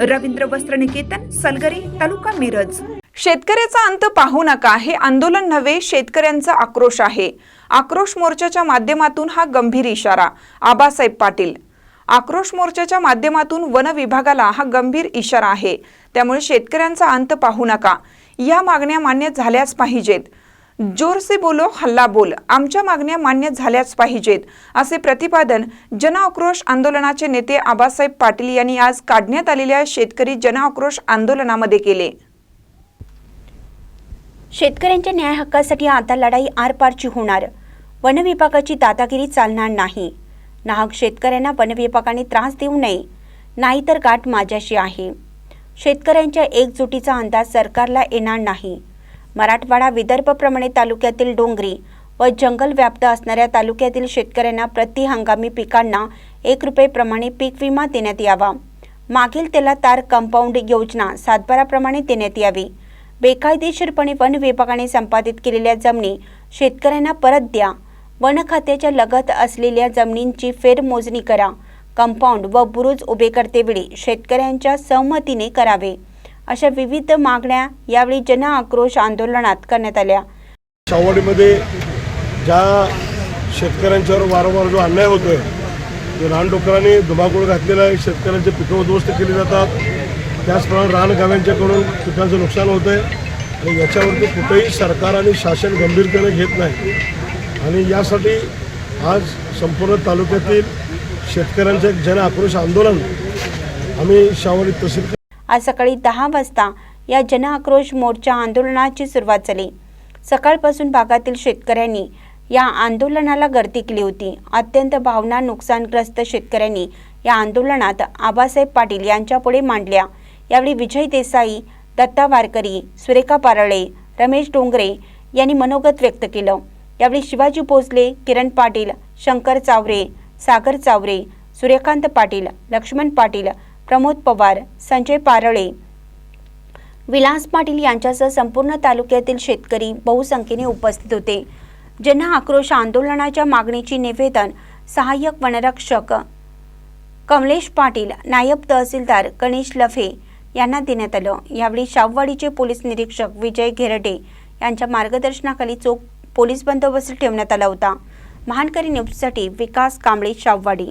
रवींद्र वस्त्र निकेतन सलगरी तालुका मिरज. शेतकऱ्याचा अंत पाहू नका हे आंदोलन नव्हे शेतकऱ्यांचा आक्रोश आहे. आक्रोश मोर्चाच्या माध्यमातून हा गंभीर इशारा आबासाहेब पाटील. आक्रोश मोर्चाच्या माध्यमातून वन विभागाला हा गंभीर इशारा आहे. त्यामुळे शेतकऱ्यांचा अंत पाहू नका. या मागण्या मान्य झाल्याच पाहिजेत. जोर से बोलो हल्ला बोल. आमच्या मागण्या मान्य झाल्याच पाहिजेत असे प्रतिपादन जनआक्रोश आंदोलनाचे नेते आबासाहेब पाटील यांनी आज काढण्यात आलेल्या शेतकरी जनआक्रोश आंदोलनामध्ये केले. शेतकऱ्यांच्या न्याय हक्कासाठी आता लढाई आरपारची होणार. वनविभागाची दादागिरी चालणार नाही. नाहक शेतकऱ्यांना वनविभागाने त्रास देऊ नये नाहीतर गाठ माझ्याशी आहे. शेतकऱ्यांच्या एकजुटीचा अंदाज सरकारला येणार नाही. मराठवाडा विदर्भप्रमाणे तालुक्यातील डोंगरी व जंगल व्याप्त असणाऱ्या तालुक्यातील शेतकऱ्यांना प्रति हंगामी पिकांना एक रुपयेप्रमाणे पीक विमा देण्यात यावा. मागील त्याला तार कंपाऊंड योजना सातबाराप्रमाणे देण्यात यावी. बेकायदेशीरपणे वन विभागाने संपादित केलेल्या जमिनी शेतकऱ्यांना परत द्या. वन खात्याच्या लगत असलेल्या जमिनींची फेरमोजणी करा. कंपाऊंड व बुरुज उभे करतेवेळी शेतकऱ्यांच्या सहमतीने करावे. अशा विविध मागण्या यावेळी जन आक्रोश आंदोलनात करण्यात आल्या. शावडीमध्ये ज्या शेतकऱ्यांच्यावर वारंवार जो अन्याय होतोय जो रानडुकरांनी धुमाकूळ घातलेला आहे शेतकऱ्यांचे पिकं उद्ध्वस्त केली जातात त्याचप्रमाणे रानगाव्यांच्याकडून पिकांचं नुकसान होत आहे आणि याच्यावरती कुठेही सरकार आणि शासन गंभीरतेने घेत नाही. आणि यासाठी आज संपूर्ण तालुक्यातील शेतकऱ्यांचं एक जन आक्रोश आंदोलन आम्ही शावडी तहसील आज सकाळी दहा वाजता या जन आक्रोश मोर्चा आंदोलनाची सुरुवात झाली. सकाळपासून भागातील शेतकऱ्यांनी या आंदोलनाला गर्दी केली होती. अत्यंत भावना नुकसानग्रस्त शेतकऱ्यांनी या आंदोलनात आबासाहेब पाटील यांच्यापुढे मांडल्या. यावेळी विजय देसाई दत्ता वारकरी सुरेखा पारळे रमेश डोंगरे यांनी मनोगत व्यक्त केलं. यावेळी शिवाजी भोसले किरण पाटील शंकर चावरे सागर चावरे सूर्यकांत पाटील लक्ष्मण पाटील प्रमोद पवार संजय पारळे. विलास पाटील यांच्यासह संपूर्ण तालुक्यातील शेतकरी बहुसंख्येने उपस्थित होते. जन आक्रोश आंदोलनाच्या मागणीची निवेदन सहाय्यक वनरक्षक कमलेश पाटील नायब तहसीलदार गणेश लफे यांना देण्यात आलं. यावेळी शाववाडीचे पोलीस निरीक्षक विजय घेरडे यांच्या मार्गदर्शनाखाली चोख पोलीस बंदोबस्त ठेवण्यात आला होता. महानकरी न्यूजसाठी विकास कांबळे शाववाडी